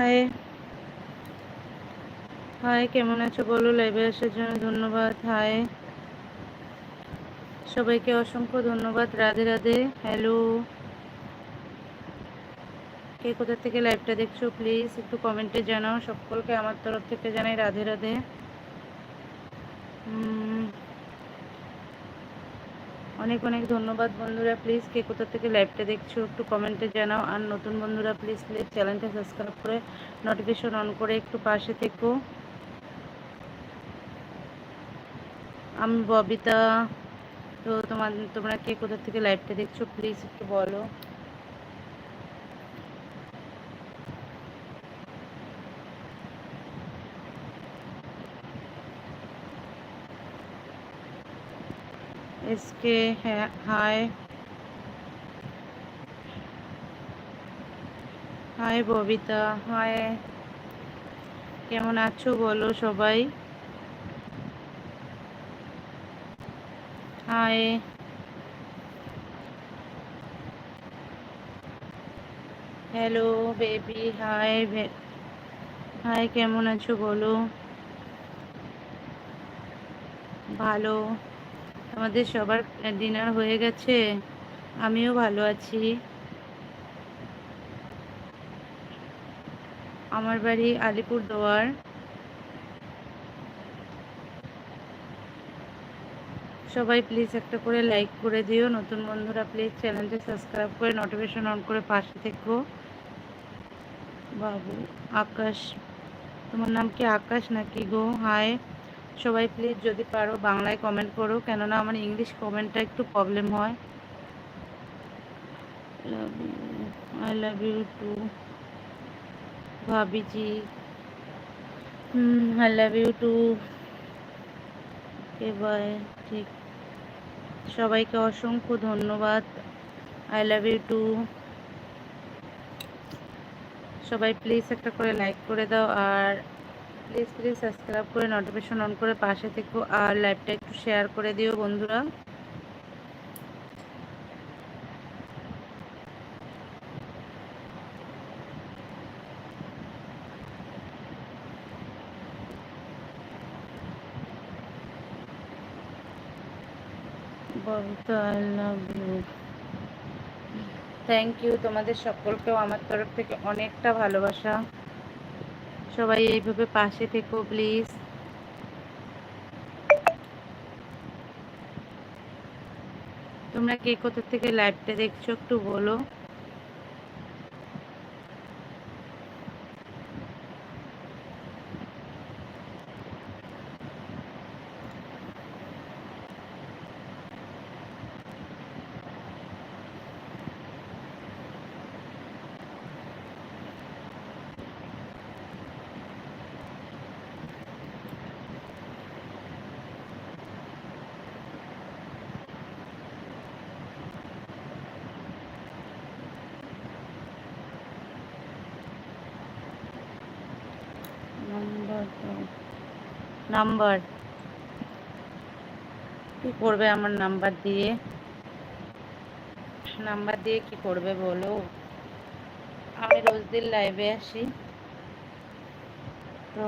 High. Hi, কেমন আছো বলো? লাইভে আসার জন্য ধন্যবাদ। হাই। সবাইকে অসংখ্য ধন্যবাদ। রাধে রাধে। হ্যালো কে কোথা থেকে লাইভটা দেখছ প্লিজ একটু কমেন্টে জানাও। সকলকে আমার তরফ থেকে জানাই রাধে রাধে। অনেক অনেক ধন্যবাদ বন্ধুরা। প্লিজ কে কোথা থেকে লাইভটা দেখছ একটু কমেন্টে জানাও। আর নতুন বন্ধুরা প্লিজ প্লিজ চ্যানেলটা সাবস্ক্রাইব করে নোটিফিকেশন অন করে একটু পাশে থেকো। আমি ববিতা। তো তোমার, তোমরা কে কোথা থেকে লাইভটা দেখছ প্লিজ একটু বলো। SK hi hi Babita hi কেমন আছো বলো সবাই? Hi hello baby hi hi কেমন আছো বলো? ভালো। আমাদের সবার ডিনার হয়ে গেছে। আমিও ভালো আছি। আমার বাড়ি আলিপুর দোয়ার সবাই প্লিজ একটা করে লাইক করে দিও। নতুন বন্ধুরা প্লিজ চ্যানেলটা সাবস্ক্রাইব করে নোটিফিকেশন অন করে পাশে থেকো। বাবু, আকাশ, তোমার নাম কি আকাশ নাকি গো? হাই সবাই প্লিজ যদি পারো বাংলায় কমেন্ট করো, কেননা আমার ইংলিশ কমেন্টটা একটু প্রবলেম হয়। আই লাভ ইউ টু ভাবিজি, হুম I love you too bye ঠিক। সবাইকে অসংখ্য ধন্যবাদ। আই লাভ ইউ টু সবাই প্লিজ একটা করে লাইক করে দাও। আর প্লিজ প্লিজ সাবস্ক্রাইব করে নোটিফিকেশন অন করে পাশে থেকো আর লাইভটা একটু শেয়ার করে দিও বন্ধুরা। থ্যাংক ইউ তোমাদের সকলকেও আমার তরফ থেকে অনেকটা ভালোবাসা। সবাই এইভাবে পাশে থেকো প্লিজ তোমরা কে কোথা থেকে লাইভটা দেখছ একটু বলো। নাম্বার কি করবে আমার নাম্বার দিয়ে? নাম্বার দিয়ে কি করবে বলো? আমি রোজ দিন লাইভে আসি। তো